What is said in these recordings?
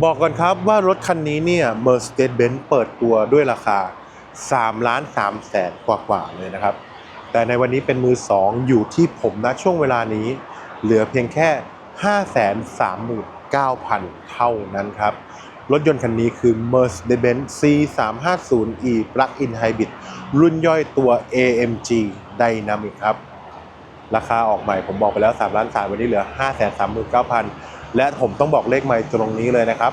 บอกก่อนครับว่ารถคันนี้เนี่ย Mercedes-Benz เปิดตัวด้วยราคา3ล้าน3แสนกว่าๆเลยนะครับ แต่ในวันนี้เป็นมือ 2 อยู่ที่ผมนะช่วงเวลานี้ เหลือเพียงแค่ 539,000 เท่านั้นครับ รถยนต์คันนี้คือ Mercedes-Benz C350e Plug-in Hybrid รุ่นย่อยตัว AMG Dynamic ครับ ราคาออกใหม่ผมบอกไปแล้ว3ล้าน3วันนี้เหลือ 539,000 และผมต้องบอกเลขใหม่ตรงนี้เลยนะครับ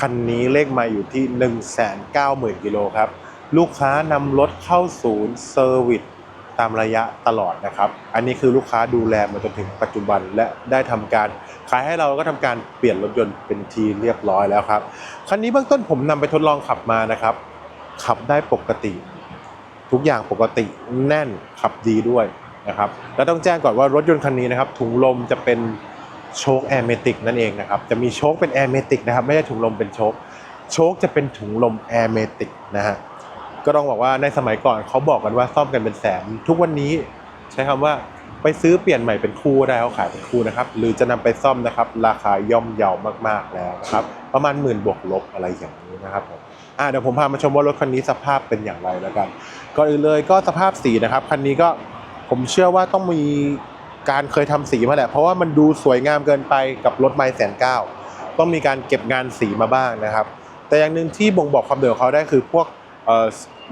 คันนี้เลขใหม่อยู่ที่ 190,000กิโลครับลูกค้านำรถเข้าศูนย์เซอร์วิสตามระยะตลอดนะครับ อันนี้คือลูกค้าดูแลมาจนถึงปัจจุบันและได้ทำการขายให้เราก็ทำการเปลี่ยนรถยนต์เป็นทีเรียบร้อยแล้วครับ คันนี้เบื้องต้นผมนำไปทดลองขับมานะครับ ขับได้ปกติ ทุกอย่างปกติแน่นขับดีด้วยนะครับ แล้วต้องแจ้งก่อนว่ารถยนต์คันนี้นะครับ ถุงลมจะเป็น โชคแอร์เมติกนั่นเองนะครับ จะมีโชคเป็นแอร์เมติกนะครับ ไม่ใช่ถุงลมเป็นโชค โชคจะเป็นถุงลมแอร์เมติกนะฮะ ก็ต้องบอกว่าในสมัยก่อนเขาบอกกันว่าซ่อมกันเป็นแสน ทุกวันนี้ใช้คำว่าไปซื้อเปลี่ยนใหม่เป็นคู่ได้เขาขายเป็นคู่นะครับ หรือจะนำไปซ่อมนะครับ ราคาย่อมเยาวมากๆแล้วนะครับ ประมาณหมื่นบวกลบอะไรอย่างนี้นะครับผมอ่าเดี๋ยวผมพามาชมว่ารถคันนี้สภาพเป็นอย่างไรแล้วกันก่อนอื่นเลยก็สภาพสีนะครับคันนี้ก็ผมเชื่อว่าต้องมี การเคยทำสีมาแหละ เพราะว่ามันดูสวยงามเกินไปกับรถไมล์แสนเก้าต้องมีการเก็บงานสีมาบ้างนะครับ แต่อย่างหนึ่งที่บ่งบอกความเด่นของเขาได้คือพวก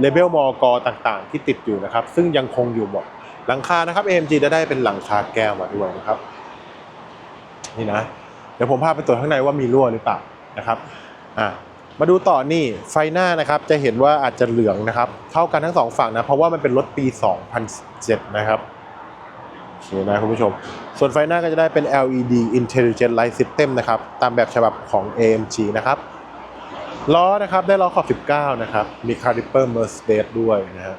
เลเบลมอกต่างๆ ที่ติดอยู่นะครับ ซึ่งยังคงอยู่หมดหลังคานะครับ AMG จะได้เป็นหลังคาแก้วมาด้วยนะครับนี่นะเดี๋ยวผมพาไปตรวจข้างในว่ามีรั่วหรือเปล่านะครับอ่ามาดูต่อนี่ไฟหน้านะครับจะเห็นว่าอาจจะเหลืองนะครับ เท่ากันทั้งสองฝั่งนะเพราะว่ามันเป็นรถปี 2007 นะครับ เคนะคุณผู้ชม ส่วนไฟหน้าก็จะได้เป็น LED Intelligent Light System นะครับ ตามแบบฉบับของ AMG นะครับล้อนะครับได้ล้อขอบ 19 นะครับ มี Caliper Mercedes ด้วยนะฮะ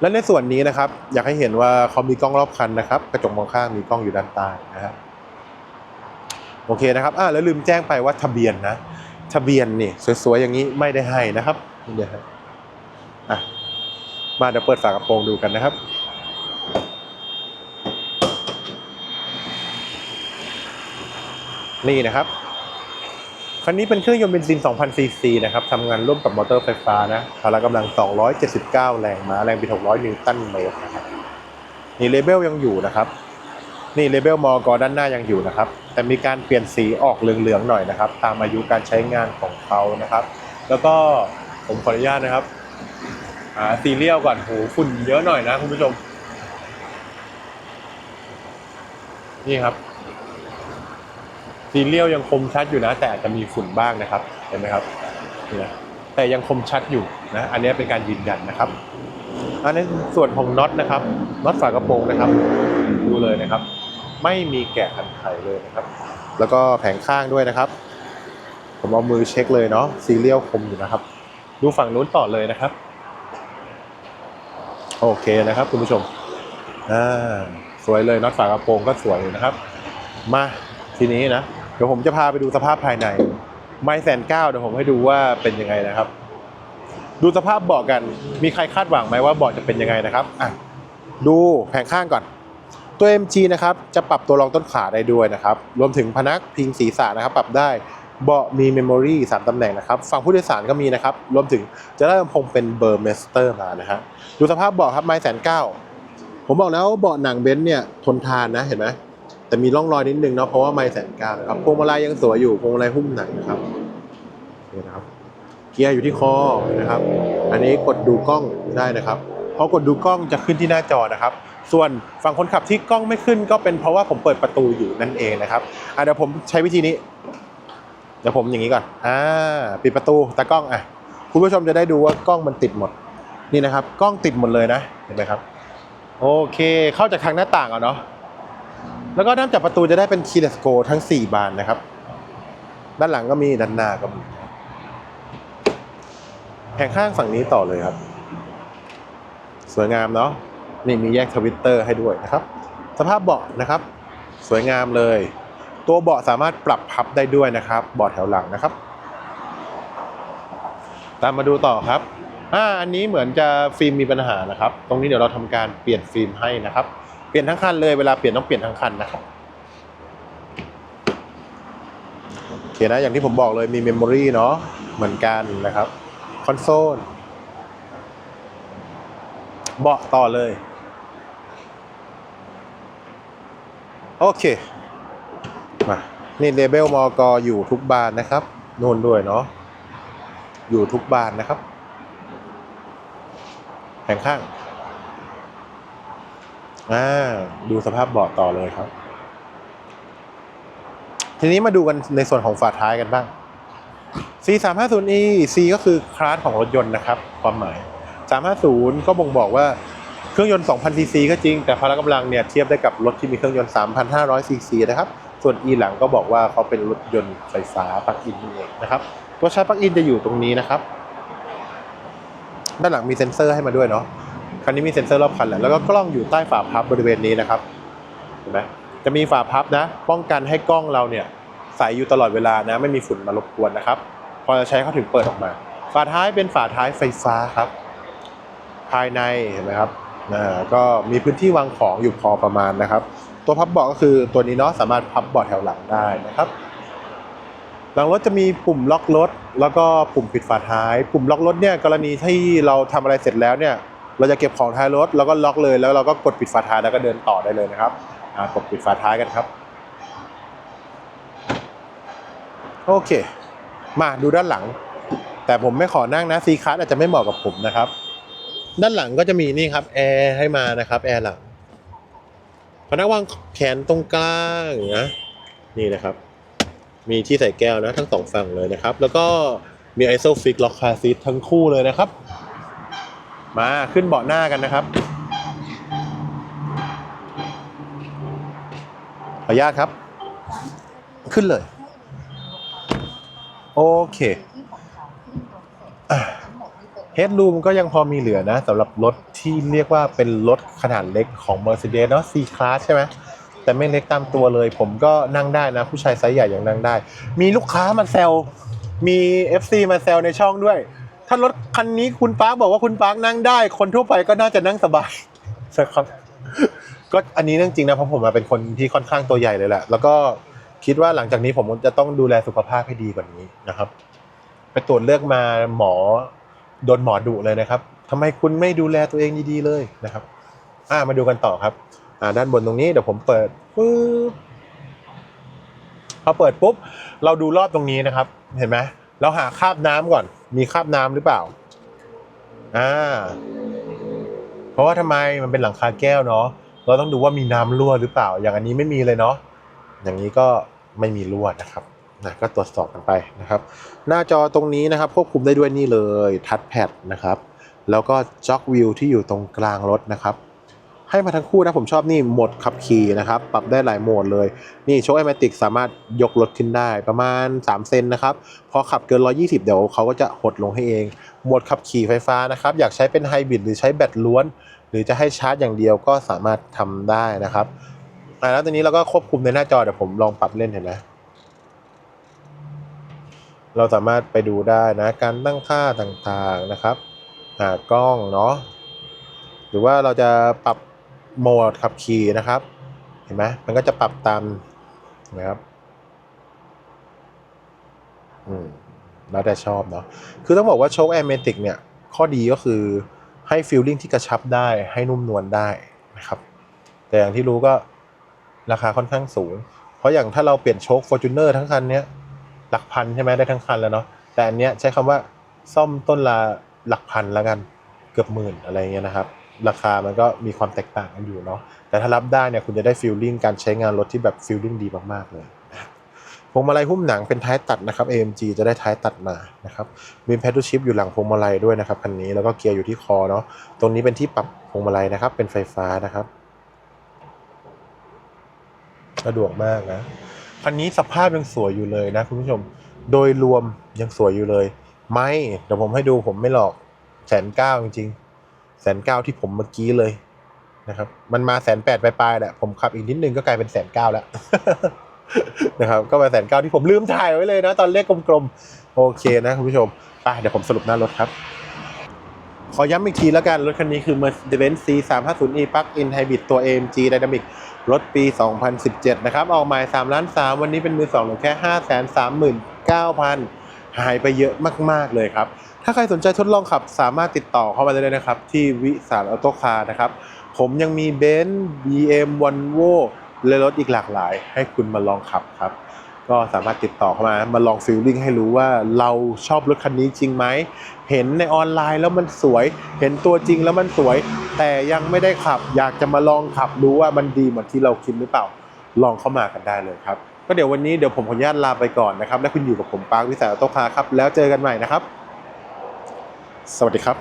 และในส่วนนี้นะครับ อยากให้เห็นว่าเขามีกล้องรอบคันนะครับ กระจกมองข้างมีกล้องอยู่ด้านใต้นะฮะโอเคนะครับอ่าแล้วลืมแจ้งไปว่าทะเบียนนะ ทะเบียนนี่สวยๆอย่างนี้ไม่ได้ให้นะครับเดี๋ยวฮะอะมาเดี๋ยวเปิดฝากระโปรงดูกันนะครับ นี่นะครับ คันนี้เป็นเครื่องยนต์เบนซิน 2,000 ซีซีนะครับทำงานร่วมกับมอเตอร์ไฟฟ้านะพละกำลัง 279 แรงม้าแรงบิด 600 นิวตันเมตรนะครับนี่เลเบลยังอยู่นะครับ นี่เลเบลมอกด้านหน้ายังอยู่นะครับ แต่มีการเปลี่ยนสีออกเหลืองๆหน่อยนะครับ ตามอายุการใช้งานของเขานะครับ แล้วก็ผมขออนุญาตนะครับหาซีเรียลก่อนโหฝุ่นเยอะหน่อยนะคุณผู้ชม นี่ครับ ซีเรียลยังคมชัดอยู่นะ แต่อาจจะมีฝุ่นบ้างนะครับ เห็นไหมครับนี่นะแต่ยังคมชัดอยู่นะ อันนี้เป็นการยืนยันนะครับอันนี้ส่วนของน็อตนะครับน็อตฝากระโปรงนะครับ ดูเลยนะครับ ไม่มีแกะขันไขเลยนะครับ แล้วก็แผงข้างด้วยนะครับ ผมเอามือเช็คเลยเนาะซีเรียลคมอยู่นะครับ ดูฝั่งนู้นต่อเลยนะครับ โอเคนะครับคุณผู้ชมอ่าสวยเลยน็อตฝากระโปรงก็สวยอยู่นะครับ มาทีนี้นะ เดี๋ยวผมจะพาไปดูสภาพภายใน ไม่แสนเก้าเดี๋ยวผมให้ดูว่าเป็นยังไงนะครับ ดูสภาพเบาะกัน มีใครคาดหวังไหมว่าเบาะจะเป็นยังไงนะครับอะดูแผงข้างก่อน ตัว MG นะครับจะปรับตัวรองต้นขาได้ด้วยนะครับ รวมถึงพนักพิงศีรษะนะครับ ปรับได้เบาะมีเมมโมรี3ตำแหน่งนะครับฝั่งผู้โดยสารก็มีนะครับ รวมถึงจะได้ลำโพงเป็นเบอร์เมสเตอร์มานะฮะดูสภาพเบาะครับไม้แสนเก้าผมบอกแล้วเบาะหนังเบนซ์เนี่ยทนทานนะเห็นไหม แต่มีร่องรอยนิดนึงเนาะเพราะว่าไม้แสนก้านะครับพวงมาลัยยังสวยอยู่พวงมาลัยหุ้มหนังนะครับนี่นะครับ เกียร์อยู่ที่คอนะครับ อันนี้กดดูกล้องได้นะครับพอกดดูกล้องจะขึ้นที่หน้าจอนะครับ ส่วนฝั่งคนขับที่กล้องไม่ขึ้นก็เป็นเพราะว่าผมเปิดประตูอยู่นั่นเองนะครับอะเดี๋ยวผมใช้วิธีนี้ เดี๋ยวผมอย่างนี้ก่อนอ่าปิดประตูตากล้องอะคุณผู้ชมจะได้ดูว่ากล้องมันติดหมด นี่นะครับ กล้องติดหมดเลยนะเห็นไหมครับ โอเค เข้าจากทางหน้าต่างอะเนาะ แล้วก็ด้านจับประตูจะได้เป็นคีย์เลสโกทั้ง 4 บานนะครับ ด้านหลังก็มีด้านหน้าก็มีแผงข้างฝั่งนี้ต่อเลยครับ สวยงามเนาะนี่มีแยกทวิตเตอร์ให้ด้วยนะครับ สภาพเบาะนะครับ สวยงามเลย ตัวเบาะสามารถปรับพับได้ด้วยนะครับเบาะแถวหลังนะครับ ตามมาดูต่อครับอ่าอันนี้เหมือนจะฟิล์มมีปัญหานะครับ ตรงนี้เดี๋ยวเราทำการเปลี่ยนฟิล์มให้นะครับ เปลี่ยนทั้งคันเลยเวลาเปลี่ยนต้องเปลี่ยนทั้งคันนะครับโอเคนะอย่างที่ผมบอกเลยมีเมมโมรีเนาะเหมือนกันนะครับคอนโซลเบาะต่อเลย โอเคมานี่เลเบลมอกออยู่ทุกบานนะครับนู่นด้วยเนาะอยู่ทุกบานนะครับแผงข้าง อ่าดูสภาพเบาะต่อเลยครับ ทีนี้มาดูกันในส่วนของฝาท้ายกันบ้าง C 3 5 0 E C ก็คือคลาสของรถยนต์นะครับ ความหมาย 350 ก็บ่งบอกว่าเครื่องยนต์ 2,000 ซีซีก็จริง แต่พละกำลังเนี่ยเทียบได้กับรถที่มีเครื่องยนต์ 3,500 ซีซีนะครับ ส่วน E หลังก็บอกว่าเขาเป็นรถยนต์ไฟฟ้าปลั๊กอินนเองนะครับ ตัวชาร์จปลั๊กอินจะอยู่ตรงนี้นะครับ ด้านหลังมีเซ็นเซอร์ให้มาด้วยเนาะ คันนี้มีเซ็นเซอร์รอบคันแหละแล้วก็กล้องอยู่ใต้ฝาพับบริเวณนี้นะครับเห็นไหมจะมีฝาพับนะ ป้องกันให้กล้องเราเนี่ยใสอยู่ตลอดเวลานะ ไม่มีฝุ่นมารบกวนนะครับ พอจะใช้เขาถึงเปิดออกมา ฝาท้ายเป็นฝาท้ายไฟฟ้าครับ ภายในเห็นไหมครับอ่าก็มีพื้นที่วางของอยู่พอประมาณนะครับ ตัวพับเบาะก็คือตัวนี้เนาะสามารถพับเบาะแถวหลังได้นะครับหลังรถจะมีปุ่มล็อกรถ แล้วก็ปุ่มปิดฝาท้าย ปุ่มล็อกรถเนี่ยกรณีที่เราทำอะไรเสร็จแล้วเนี่ย เราจะเก็บของท้ายรถแล้วก็ล็อกเลย แล้วเราก็กดปิดฝาท้ายแล้วก็เดินต่อได้เลยนะครับกดปิดฝาท้ายกันครับ โอเค มาดูด้านหลัง แต่ผมไม่ขอนั่งนะซีคัสอาจจะไม่เหมาะกับผมนะครับ ด้านหลังก็จะมีนี่ครับแอร์ให้มานะครับแอร์หลังพนักวางแขนตรงกลางนะนี่นะครับ มีที่ใส่แก้วนะทั้งสองฝั่งเลยนะครับ แล้วก็มีไอโซฟิกล็อกคาซีททั้งคู่เลยนะครับ มาขึ้นเบาะหน้ากันนะครับ ขออนุญาตครับ ขึ้นเลย โอเคเฮด o ูมก็ยังพอมีเหลือนะสำหรับรถที่เรียกว่าเป็นรถขนาดเล็กของ Mercedes เนาะ C Class ใช่ไหมแต่ไม่เล็กตามตัวเลย ผมก็นั่งได้นะ ผู้ชายไซส์ใหญ่ยังนั่งได้ มีลูกค้ามาแซวมี FC มาแซวในช่องด้วย ถ้ารถคันนี้คุณปาร์คบอกว่าคุณปาร์คนั่งได้ คนทั่วไปก็น่าจะนั่งสบายนะครับ ก็อันนี้เรื่องจริงนะเพราะผมเป็นคนที่ค่อนข้างตัวใหญ่เลยแหละ แล้วก็คิดว่าหลังจากนี้ผมจะต้องดูแลสุขภาพให้ดีกว่านี้นะครับ ไปตรวจเลือกมาหมอโดนหมอดุเลยนะครับทำไมคุณไม่ดูแลตัวเองดีๆเลยนะครับ อ่ามาดูกันต่อครับ อ่าด้านบนตรงนี้เดี๋ยวผมเปิดปุ๊บพอเปิดปุ๊บ เราดูรอบตรงนี้นะครับ เห็นไหมเราหาคราบน้ำก่อน มีคราบน้ำหรือเปล่า อ่า เพราะว่าทำไมมันเป็นหลังคาแก้วเนาะ เราต้องดูว่ามีน้ำรั่วหรือเปล่า อย่างอันนี้ไม่มีเลยเนาะ อย่างนี้ก็ไม่มีรั่วนะครับนะก็ตรวจสอบกันไปนะครับ หน้าจอตรงนี้นะครับควบคุมได้ด้วยนี่เลยทัชแพดนะครับ แล้วก็จ็อกวิวที่อยู่ตรงกลางรถนะครับ ให้มาทั้งคู่นะผมชอบนี่โหมดขับขี่นะครับปรับได้หลายโหมดเลย นี่โชคแอมติกสามารถยกรถขึ้นได้ประมาณ 3 เซนนะครับ พอขับเกิน 120 เดี๋ยวเขาก็จะหดลงให้เอง โหมดขับขี่ไฟฟ้านะครับ อยากใช้เป็นไฮบริดหรือใช้แบตล้วน หรือจะให้ชาร์จอย่างเดียวก็สามารถทำได้นะครับอ่าแล้วตอนนี้เราก็ควบคุมในหน้าจอเดี๋ยวผมลองปรับเล่นเห็นไหมเราสามารถไปดูได้นะการตั้งค่าต่างๆนะครับ หากล้องเนาะหรือว่าเราจะปรับ โหมดขับขี่นะครับ เห็นไหมมันก็จะปรับตามนะครับอืมแล้วแต่ชอบเนาะคือต้องบอกว่าโชคแอร์เมติกเนี่ย ข้อดีก็คือให้ฟีลลิ่งที่กระชับได้ให้นุ่มนวลได้นะครับ แต่อย่างที่รู้ก็ราคาค่อนข้างสูง เพราะอย่างถ้าเราเปลี่ยนโชค Fortuner ทั้งคันเนี้ยหลักพันใช่ไหมได้ทั้งคันแล้วเนาะแต่อันเนี้ยใช้คำว่าซ่อมต้นละหลักพันแล้วกันเกือบหมื่นอะไรเงี้ยนะครับ ราคามันก็มีความแตกต่างกันอยู่เนาะแต่ถ้ารับได้เนี่ยคุณจะได้ฟีลลิ่งการใช้งานรถที่แบบฟีลลิ่งดีมากๆเลยพวงมาลัยหุ้มหนังเป็นท้ายตัดนะครับ AMG จะได้ท้ายตัดมานะครับมีแพดดูชิปอยู่หลังพวงมาลัยด้วยนะครับคันนี้แล้วก็เกียร์อยู่ที่คอเนาะตรงนี้เป็นที่ปรับพวงมาลัยนะครับ เป็นไฟฟ้านะครับสะดวกมากนะคันนี้สภาพยังสวยอยู่เลยนะคุณผู้ชม โดยรวมยังสวยอยู่เลย ไม่เดี๋ยวผมให้ดูผมไม่หลอกแสนเก้าจริงๆ แสนเก้าที่ผมเมื่อกี้เลยนะครับ มันมาแสนแปดปลายๆแหละผมขับอีกนิดนึงก็กลายเป็นแสนเก้าแล้วนะครับ ก็มาแสนเก้าที่ผมลืมถ่ายไว้เลยนะ ตอนเลขกลมๆ โอเคนะคุณผู้ชมไปเดี๋ยวผมสรุปหน้ารถครับคอย้ำอีกทีแล้วกัน รถคันนี้คือ Mercedes-Benz C350e Plug-in Hybrid ตัว AMG Dynamic รถปี 2017 นะครับ ออกหมาย3ล้าน3วันนี้เป็นมือ2เหลือแค่ 539,000 หายไปเยอะมาก ๆ เลยครับ ถ้าใครสนใจทดลองขับสามารถติดต่อเข้ามาได้เลยนะครับ ที่วิสารออโต้คาร์นะครับ ผมยังมีเบนซ์ BM Volvo และรถอีกหลากหลาย ให้คุณมาลองขับครับ ก็สามารถติดต่อเข้ามามาลองฟิลลิ่งให้รู้ว่าเราชอบรถคันนี้จริงไหม เห็นในออนไลน์แล้วมันสวย เห็นตัวจริงแล้วมันสวย แต่ยังไม่ได้ขับ อยากจะมาลองขับรู้ว่ามันดีเหมือนที่เราคิดหรือเปล่าลองเข้ามากันได้เลยครับก็เดี๋ยววันนี้เดี๋ยวผมขออนุญาตลาไปก่อนนะครับ และคุณอยู่กับผมปาร์ควิสาโตคาครับ แล้วเจอกันใหม่นะครับ สวัสดีครับ